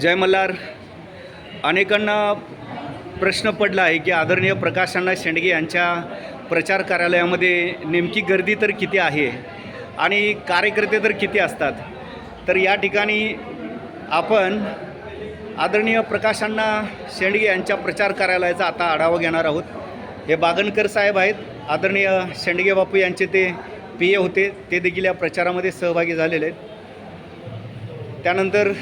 जय मल्हार. अनेकांना प्रश्न पडला आहे की आदरणीय प्रकाश अण्णा शेंडगे यांच्या प्रचार कार्यालयामध्ये नेमकी गर्दी तर किती आहे आणि कार्यकर्ते तर किती असतात? तर या ठिकाणी आपण आदरणीय प्रकाश अण्णा शेंडगे यांच्या प्रचार कार्यालयाचा आता आढावा घेणार आहोत. हे बागणकर साहेब आहेत. आदरणीय शेंडगे बापू यांचे ते पी ए होते. ते देखील या प्रचारामध्ये सहभागी झालेले आहेत. त्यानंतर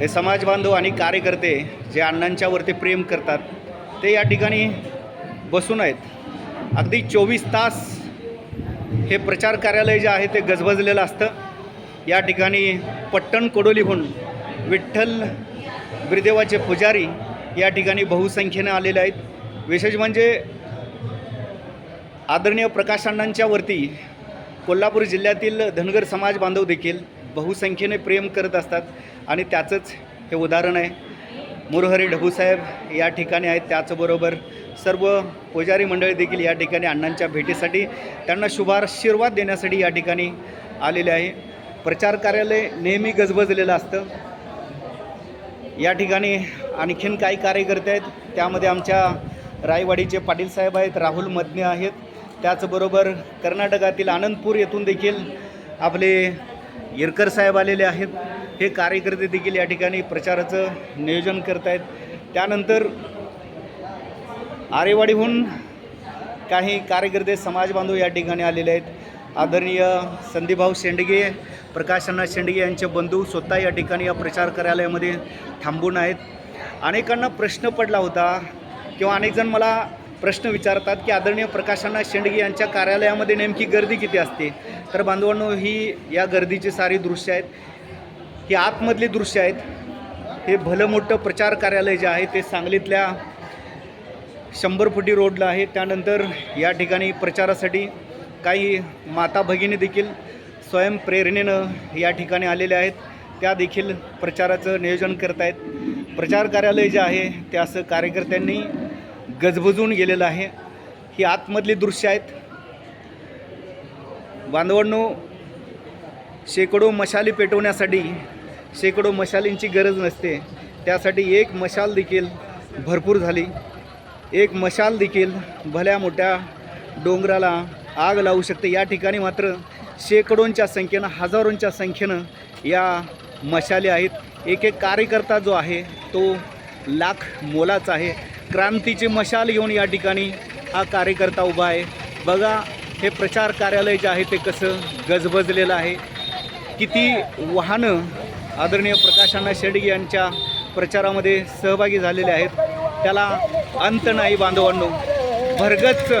हे समाज बांधव आणि कार्यकर्ते जे अण्णांच्यावरती प्रेम करतात ते या ठिकाणी बसून आहेत. अगदी चोवीस तास हे प्रचार कार्यालय जे आहे ते गजबजलेलं असतं. या ठिकाणी पट्टण कोडोलीहून विठ्ठल ब्रिदेवाचे पुजारी या ठिकाणी बहुसंख्येनं आलेले आहेत. विशेष म्हणजे आदरणीय प्रकाश कोल्हापूर जिल्ह्यातील धनगर समाज बांधव देखील बहुसंख्येने प्रेम करत असतात. आणि त्याचंच हे उदाहरण आहे. मुरहरी ढबूसाहेब या ठिकाणी आहेत. त्याचबरोबर सर्व पुजारी मंडळी देखील या ठिकाणी अण्णांच्या भेटीसाठी त्यांना शुभाशीर्वाद देण्यासाठी या ठिकाणी आलेले आहे. प्रचार कार्यालय नेहमी गजबजलेलं असतं. या ठिकाणी आणखीन काही कार्यकर्ते आहेत. त्यामध्ये आमच्या रायवाडीचे पाटील साहेब आहेत राहुल मदने आहेत. त्याचबरोबर कर्नाटकातील आनंदपूर येथून देखील आपले इरकर साहेब आलेले आहेत. हे कार्यकर्ते देखील या ठिकाणी प्रचाराचं नियोजन करत आहेत त्यानंतर आरेवाडीहून काही कार्यकर्ते समाज बांधव या ठिकाणी आलेले आहेत. आदरणीय संधीभाऊ शेंडगे प्रकाशन्ना शेंडगे यांचे बंधू स्वतः या ठिकाणी या प्रचार कार्यालयामध्ये थांबून आहेत. अनेकांना प्रश्न पडला होता किंवा अनेकजण मला प्रश्न विचारतात की आदरणीय प्रकाशांना शेंडगे यांच्या कार्यालयामध्ये नेमकी गर्दी किती असते? तर बांधवांनो ही या गर्दीची सारी दृश्य आहेत. ही आतमधली दृश्य आहेत. हे भलं मोठं प्रचार कार्यालय जे आहे ते सांगलीतल्या शंभर फुटी रोडला आहे. त्यानंतर या ठिकाणी प्रचारासाठी काही माता भगिनी देखील स्वयंप्रेरणेनं या ठिकाणी आलेल्या आहेत. त्या देखील प्रचाराचं नियोजन करत आहेत प्रचार कार्यालय जे आहे ते असं कार्यकर्त्यांनी गजबजून गेलेलं आहे. ही आतमधली दृश्य आहेत. बांधवांनो शेकडो मशाली पेटवण्यासाठी शेकडो मशालींची गरज नसते. त्यासाठी एक मशाल देखील भरपूर झाली. एक मशाल देखील भल्या मोठ्या डोंगराला आग लावू शकते. या ठिकाणी मात्र शेकडोंच्या संख्येनं हजारोंच्या संख्येनं या मशाली आहेत. एक एक कार्यकर्ता जो आहे तो लाख मोलाचा आहे. क्रांतीची मशाल घेऊन या ठिकाणी हा कार्यकर्ता उभा आहे. बघा हे प्रचार कार्यालय जे आहे ते कसं गजबजलेलं आहे. किती वाहनं आदरणीय प्रकाशांना शेडगे यांच्या प्रचारामध्ये सहभागी झालेले आहेत. त्याला अंत नाही बांधवांनो. भरगच्च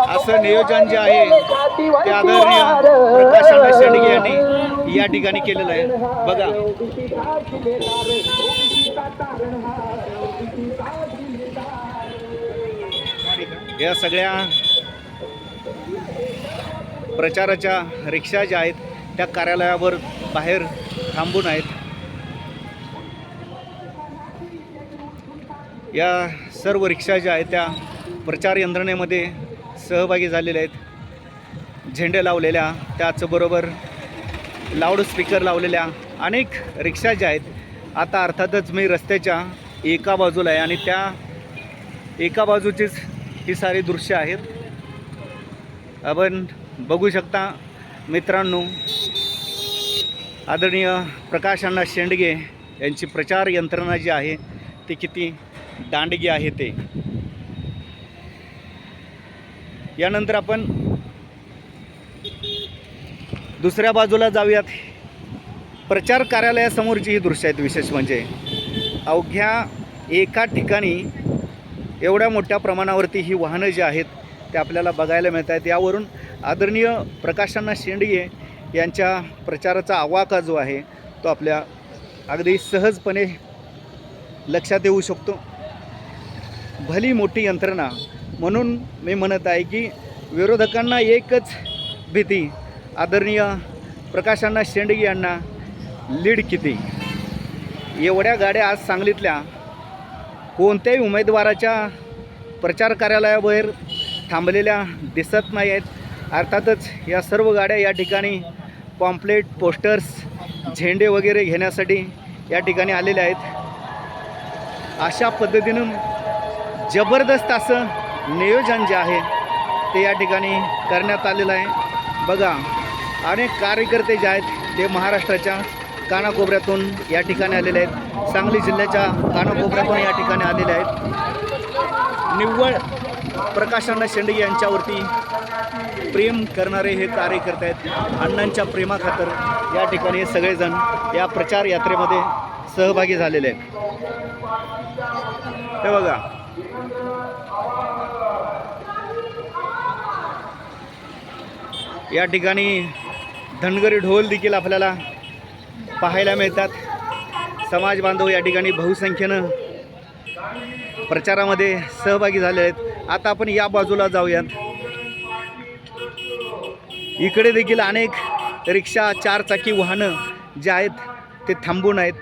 असं नियोजन जे आहे ते आदरणीय प्रकाशांना शेडगे यांनी या ठिकाणी केलेलं आहे. बघा. या सगळ्या प्रचाराच्या रिक्षा ज्या आहेत त्या कार्यालयावर बाहेर थांबून आहेत. या सर्व रिक्षा ज्या आहेत त्या प्रचार यंत्रणेमध्ये सहभागी झालेल्या आहेत. झेंडे लावलेल्या त्याचबरोबर लाऊडस्पीकर लावलेल्या अनेक रिक्षा ज्या आहेत आता अर्थातच मी रस्त्याच्या एका बाजूला आहे आणि त्या एका बाजूचीच ही सारी दृश्य आहेत. आपण बघू शकता मित्रांनो आदरणीय प्रकाश अण्णा शेंडगे यांची प्रचार यंत्रणा जी आहे ती किती दांडगी आहे ते. यानंतर आपण दुसऱ्या बाजूला जाऊयात. प्रचार कार्यालयासमोरची ही दृश्य आहेत विशेष म्हणजे. अवघ्या एका ठिकाणी एवढ्या मोठ्या प्रमाणावरती ही वाहनं जी आहेत ते आपल्याला बघायला मिळत आहेत. यावरून आदरणीय प्रकाशांना शेंडगे यांच्या प्रचाराचा आवाका जो आहे तो आपल्या अगदी सहजपणे लक्षात येऊ शकतो. भली मोठी यंत्रणा म्हणून मी म्हणत आहे की विरोधकांना एकच भीती आदरणीय प्रकाशांना शेंडगे यांना लीड किती? एवढ्या गाड्या आज सांगलीतल्या कोणत्याही उमेदवाराच्या प्रचार कार्यालयाबाहेर थांबलेल्या दिसत नाही आहेत अर्थातच या सर्व गाड्या या ठिकाणी पॉम्पलेट पोस्टर्स झेंडे वगैरे घेण्यासाठी या ठिकाणी आलेल्या आहेत. अशा पद्धतीनं जबरदस्त असं नियोजन जे आहे ते या ठिकाणी करण्यात आलेलं आहे. बघा अनेक कार्यकर्ते जे आहेत ते महाराष्ट्राच्या कानाकोपऱ्यातून या ठिकाणी आलेले आहेत. सांगली जिल्ह्याच्या कानाकोपऱ्यातून या ठिकाणी आलेले आहेत. निव्वळ प्रकाशांना शेंडे यांच्यावरती प्रेम करणारे हे कार्यकर्ते आहेत. अण्णांच्या प्रेमाखातर या ठिकाणी सगळेजण या प्रचार यात्रेमध्ये सहभागी झालेले आहेत. हे बघा. या ठिकाणी धनगरी ढोल देखील आपल्याला पाहायला मिळतात. समाज बांधव या ठिकाणी बहुसंख्येनं प्रचारामध्ये सहभागी झाले आहेत. आता आपण या बाजूला जाऊयात. इकडे देखील अनेक रिक्षा चारचाकी वाहनं जे आहेत ते थांबून आहेत.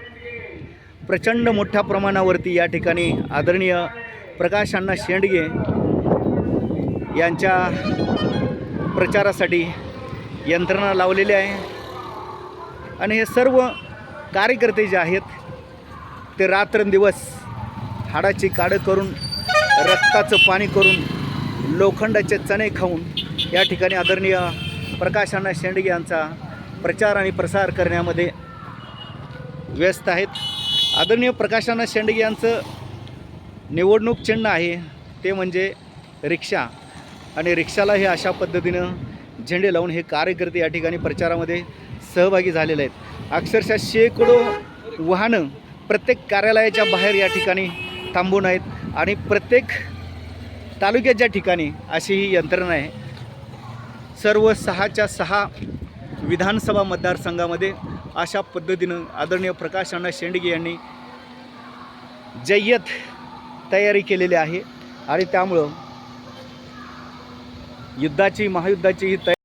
प्रचंड मोठ्या प्रमाणावरती या ठिकाणी आदरणीय प्रकाश अण्णा शेंडगे यांच्या प्रचारासाठी यंत्रणा लावलेली आहे. आणि हे सर्व कार्यकर्ते जे आहेत ते रात्रंदिवस हाडाची काडं करून रक्ताचं पाणी करून लोखंडाचे चणे खाऊन या ठिकाणी आदरणीय प्रकाश अण्णा शेंडगे यांचा प्रचार आणि प्रसार करण्यामध्ये व्यस्त आहेत. आदरणीय प्रकाश अण्णा शेंडगे यांचं निवडणूक चिन्ह आहे ते म्हणजे रिक्षा. आणि रिक्षाला हे अशा पद्धतीनं झेंडे लावून हे कार्यकर्ते या ठिकाणी प्रचारामध्ये सहभागी झालेले आहेत. अक्षरशः शेकडो वाहनं प्रत्येक कार्यालयाच्या बाहेर या ठिकाणी थांबून आहेत आणि प्रत्येक तालुक्याच्या ठिकाणी अशी ही यंत्रणा आहे सर्व सहाच्या सहा विधानसभा मतदारसंघामध्ये अशा पद्धतीनं आदरणीय प्रकाश अण्णा शेंडगे यांनी जय्यत तयारी केलेली आहे आणि त्यामुळं युद्धाची महायुद्धाची ही तयारी